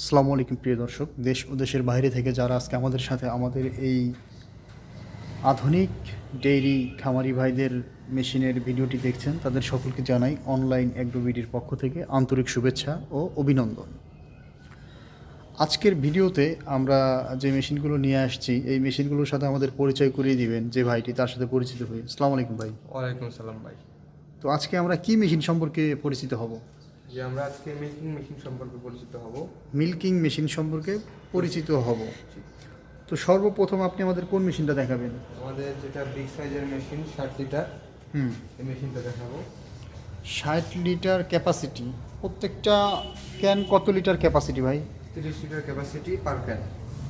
আসসালামু আলাইকুম প্রিয় দর্শক। দেশ ও দেশের বাইরে থেকে যারা আজকে আমাদের সাথে আমাদের এই আধুনিক ডেইরি খামারি ভাইদের মেশিনের ভিডিওটি দেখছেন তাদের সকলকে জানাই অনলাইন অ্যাগ্রোভিডির পক্ষ থেকে আন্তরিক শুভেচ্ছা ও অভিনন্দন। আজকের ভিডিওতে আমরা যে মেশিনগুলো নিয়ে আসছি এই মেশিনগুলোর সাথে আমাদের পরিচয় করিয়ে দিবেন যে ভাইটি তার সাথে পরিচিত হই আসসালামু আলাইকুম ভাই। ওয়ালাইকুম সালাম ভাই। তো আজকে আমরা কি মেশিন সম্পর্কে পরিচিত হব? যে আমরা আজকে মেকিং মেশিন সম্পর্কে পরিচিত হব। মিল্কিং মেশিন সম্পর্কে পরিচিত হব। তো সর্বপ্রথম আপনি আমাদের কোন মেশিনটা দেখাবেন? আমাদের যেটা বিগ সাইজের মেশিন ষাট লিটার হুম। এই মেশিনটা দেখাবো। ষাট লিটার ক্যাপাসিটি প্রত্যেকটা ক্যান কত লিটার ক্যাপাসিটি ভাই? তিরিশ লিটার ক্যাপাসিটি পার ক্যান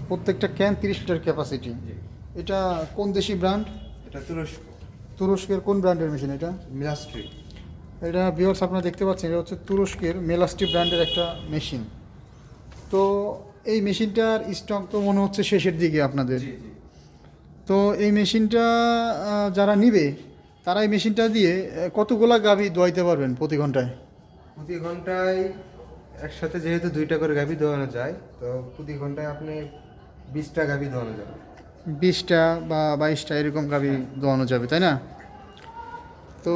প্রত্যেকটা ক্যান তিরিশ লিটার ক্যাপাসিটি এটা কোন দেশি ব্র্যান্ড এটা তুরস্ক। তুরস্কের কোন ব্র্যান্ডের মেশিন এটা? মিলাস্ট্রি। এটা বিয়ার্স আপনারা দেখতে পাচ্ছেন এটা হচ্ছে তুরস্কের মেলাস্টি ব্র্যান্ডের একটা মেশিন। তো এই মেশিনটার স্টক তো মনে হচ্ছে শেষের দিকে আপনাদের। তো এই মেশিনটা যারা নিবে তারা এই মেশিনটা দিয়ে কতগুলা গাভি দোয়াইতে পারবেন প্রতি ঘন্টায়? প্রতি ঘন্টায় একসাথে যেহেতু দুইটা করে গাভি দোয়ানো যায় তো প্রতি ঘন্টায় আপনি বিশটা গাভি দোয়ানো যাবে। বিশটা বা বাইশটা এরকম গাভি দোয়ানো যাবে তাই না? তো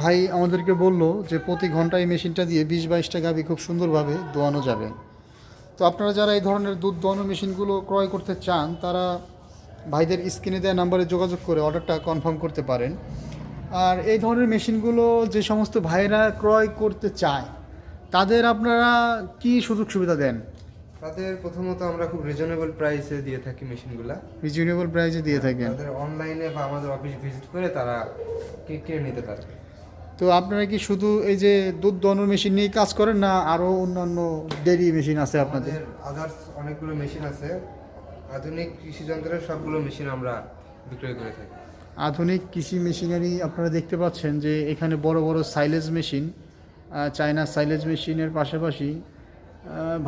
ভাই আমাদেরকে বলল যে প্রতি ঘন্টায় এই মেশিনটা দিয়ে বিশ বাইশটা গাভি খুব সুন্দরভাবে দোয়ানো যাবে। তো আপনারা যারা এই ধরনের দুধ দোয়ানো মেশিনগুলো ক্রয় করতে চান, তারা ভাইদের স্ক্রিনে দেওয়া নাম্বারে যোগাযোগ করে অর্ডারটা কনফার্ম করতে পারেন। আর এই ধরনের মেশিনগুলো যে সমস্ত ভাইরা ক্রয় করতে চায়, তাদের আপনারা কি সুযোগ সুবিধা দেন? তাদের প্রথমত আমরা খুব রিজনেবল প্রাইসে দিয়ে থাকি মেশিনগুলা। রিজনেবল প্রাইসে দিয়ে থাকেন। তাদের অনলাইনে বা আমাদের অফিস ভিজিট করে তারা কিনে নিতে পারবে তো আপনারা কি শুধু এই যে দুধ দোয়ানোর মেশিন নিয়ে কাজ করেন না আরও অন্যান্য ডেরি মেশিন আছে আপনাদের? আদার্স অনেকগুলো মেশিন আছে। আধুনিক কৃষি যন্ত্রের সবগুলো মেশিন আমরা বিক্রয় করে থাকি। আধুনিক কৃষি মেশিনারি আপনারা দেখতে পাচ্ছেন যে এখানে বড় বড় সাইলেজ মেশিন চায়না সাইলেজ মেশিনের পাশাপাশি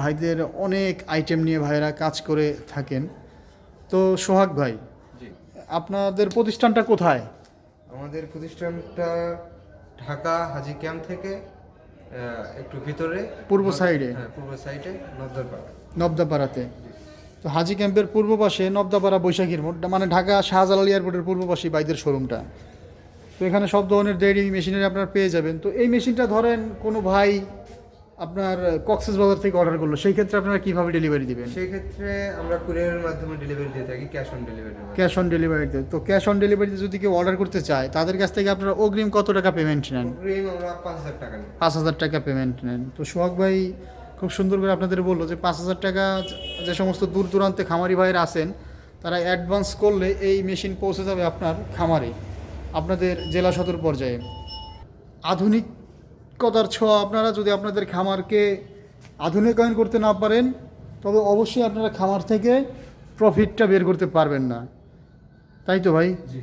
ভাইদের অনেক আইটেম নিয়ে ভাইরা কাজ করে থাকেন। তো সোহাগ ভাই আপনাদের প্রতিষ্ঠানটা কোথায়? আমাদের প্রতিষ্ঠানটা ঢাকা হাজি ক্যাম্প থেকে একটু ভিতরে। পূর্ব সাইডে? হ্যাঁ পূর্ব সাইডে নজরপাড়া নবদাপাড়াতে তো হাজি ক্যাম্পের পূর্ব পাশে নবদাপাড়া বৈশাখীর মোড় মানে ঢাকা শাহজালাল এয়ারপোর্টের পূর্ব পাশে বাইদের শোরুমটা। তো এখানে সব ধরনের ডেয়ারি মেশিনারি আপনারা পেয়ে যাবেন। তো এই মেশিনটা ধরেন কোনো ভাই আপনার কক্সেস বাজার থেকে অর্ডার করল সেই ক্ষেত্রে আপনারা কীভাবে ডেলিভারি দিবেন? সেই ক্ষেত্রে আমরা কুরিয়ারের মাধ্যমে ডেলিভারি দিয়ে থাকি cash on delivery cash on ডেলিভারিতে তো। ক্যাশ অন ডেলিভারিতে যদি কেউ অর্ডার করতে চায় তাদের কাছ থেকে আপনারা অগ্রিম কত টাকা পেমেন্ট নেন? অগ্রিম আমরা পাঁচ হাজার টাকা নিই পাঁচ হাজার টাকা পেমেন্ট নেন। তো সোহাগ ভাই খুব সুন্দর করে আপনাদের বলল যে পাঁচ হাজার টাকা যে সমস্ত দূর দূরান্তে খামারি ভাইয়ের আছেন তারা অ্যাডভান্স করলে এই মেশিন পৌঁছে যাবে আপনার খামারে আপনাদের জেলা সদর পর্যায়ে। আধুনিকতার ছোঁয়া আপনারা যদি আপনাদের খামারকে আধুনিকায়ন করতে না পারেন তবে অবশ্যই আপনারা খামার থেকে প্রফিটটা বের করতে পারবেন না। তাই তো ভাই? জি।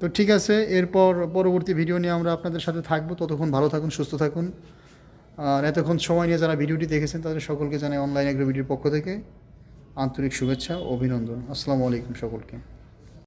তো ঠিক আছে এরপর পরবর্তী ভিডিও নিয়ে আমরা আপনাদের সাথে থাকব। ততক্ষণ ভালো থাকুন সুস্থ থাকুন। আর এতক্ষণ সময় নিয়ে যারা ভিডিওটি দেখেছেন তাদের সকলকে জানাই অনলাইন এগ্রো ভিডিওর পক্ষ থেকে আন্তরিক শুভেচ্ছা অভিনন্দন। আসসালামু আলাইকুম সকলকে।